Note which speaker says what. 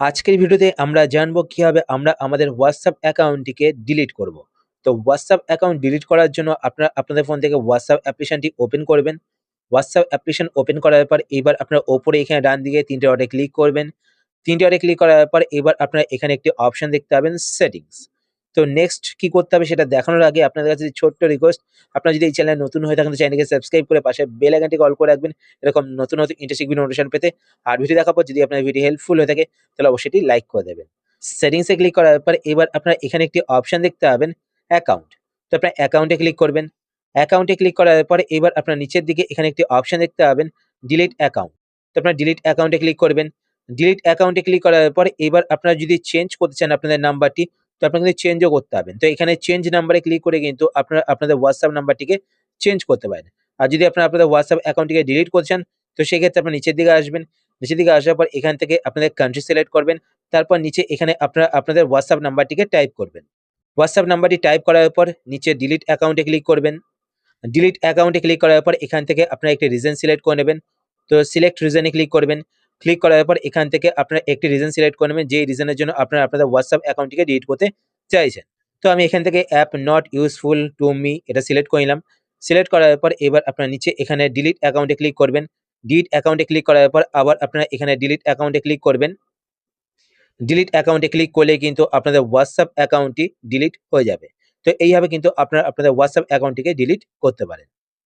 Speaker 1: আজকের ভিডিওতে আমরা জানব কীভাবে আমরা আমাদের হোয়াটসঅ্যাপ অ্যাকাউন্টটিকে ডিলিট করব। তো হোয়াটসঅ্যাপ অ্যাকাউন্ট ডিলিট করার জন্য আপনারা, আপনাদের ফোন থেকে হোয়াটসঅ্যাপ অ্যাপ্লিকেশনটি ওপেন করবেন। হোয়াটসঅ্যাপ অ্যাপ্লিকেশন ওপেন করার পর এবার আপনার ওপরে এখানে ডান দিকে ৩ টে ডটে ক্লিক করবেন। ৩ টে ক্লিক করার পর এবার আপনারা এখানে একটি অপশন দেখতে পাবেন সেটিংস। তো নেক্সট কি করতে হবে সেটা দেখানোর আগে আপনাদের কাছে ছোট্ট রিকোয়েস্ট আপনারা যদি এই চ্যানেলে নতুন হয়ে থাকেন চ্যানেলকে সাবস্ক্রাইব করে পাশে বেল আইকনটিকে অল করে রাখবেন। এরকম নতুন নতুন ইন্টারেস্টিং ভিডিও নোটিফিকেশন পেতে। আর ভিডিও দেখার পর যদি আপনার ভিডিও হেল্পফুল হয়ে থাকে, তাহলে অবশ্যই লাইক করে দেবেন। সেটিংসে ক্লিক করার পর এবার আপনারা এখানে একটি অপশন দেখতে পাবেন অ্যাকাউন্ট তো আপনার অ্যাকাউন্টে ক্লিক করবেন। অ্যাকাউন্টে ক্লিক করার পরে এবার আপনার নিচের দিকে এখানে একটি অপশন দেখতে পাবেন ডিলিট অ্যাকাউন্ট তো আপনার ডিলিট অ্যাকাউন্টে ক্লিক করবেন। ডিলিট অ্যাকাউন্টে ক্লিক করার পরে এবার আপনারা যদি চেঞ্জ করতে চান আপনাদের নাম্বারটি তো আপনাকে চেঞ্জও করতে হবে। তো এখানে চেঞ্জ নাম্বারে ক্লিক করে কিন্তু আপনারা আপনাদের হোয়াটসঅ্যাপ নাম্বারটিকে চেঞ্জ করতে পারেন। আর যদি আপনারা আপনাদের হোয়াটসঅ্যাপ অ্যাকাউন্টটিকে ডিলিট করছেন তো সেক্ষেত্রে আপনার নিচের দিকে আসবেন। নিচের দিকে আসার পর এখান থেকে আপনাদের কান্ট্রি সিলেক্ট করবেন। তারপর নিচে এখানে আপনারা আপনাদের হোয়াটসঅ্যাপ নাম্বারটিকে টাইপ করবেন। হোয়াটসঅ্যাপ নাম্বারটি টাইপ করার পর নিচে ডিলিট অ্যাকাউন্টে ক্লিক করবেন। ডিলিট অ্যাকাউন্টে ক্লিক করার পর এখান থেকে আপনারা একটি রিজন সিলেক্ট করে নেবেন। তো সিলেক্ট রিজনে ক্লিক করবেন। ক্লিক করার পর এখান থেকে আপনারা একটি রিজন সিলেক্ট করে নেবেন, যেই রিজনের জন্য আপনারা আপনাদের হোয়াটসঅ্যাপ অ্যাকাউন্টটিকে ডিলিট করতে চাইছেন। তো আমি এখান থেকে app not useful to me এটা সিলেক্ট করে নিলাম। সিলেক্ট করার পর এবার আপনার নিচে এখানে ডিলিট অ্যাকাউন্টে ক্লিক করবেন। ডিলিট অ্যাকাউন্টে ক্লিক করার পর আবার আপনারা এখানে ডিলিট অ্যাকাউন্টে ক্লিক করবেন। ডিলিট অ্যাকাউন্টে ক্লিক করলে কিন্তু আপনাদের হোয়াটসঅ্যাপ অ্যাকাউন্টটি ডিলিট হয়ে যাবে। তো এইভাবে কিন্তু আপনারা আপনাদের হোয়াটসঅ্যাপ অ্যাকাউন্টটিকে ডিলিট করতে পারেন।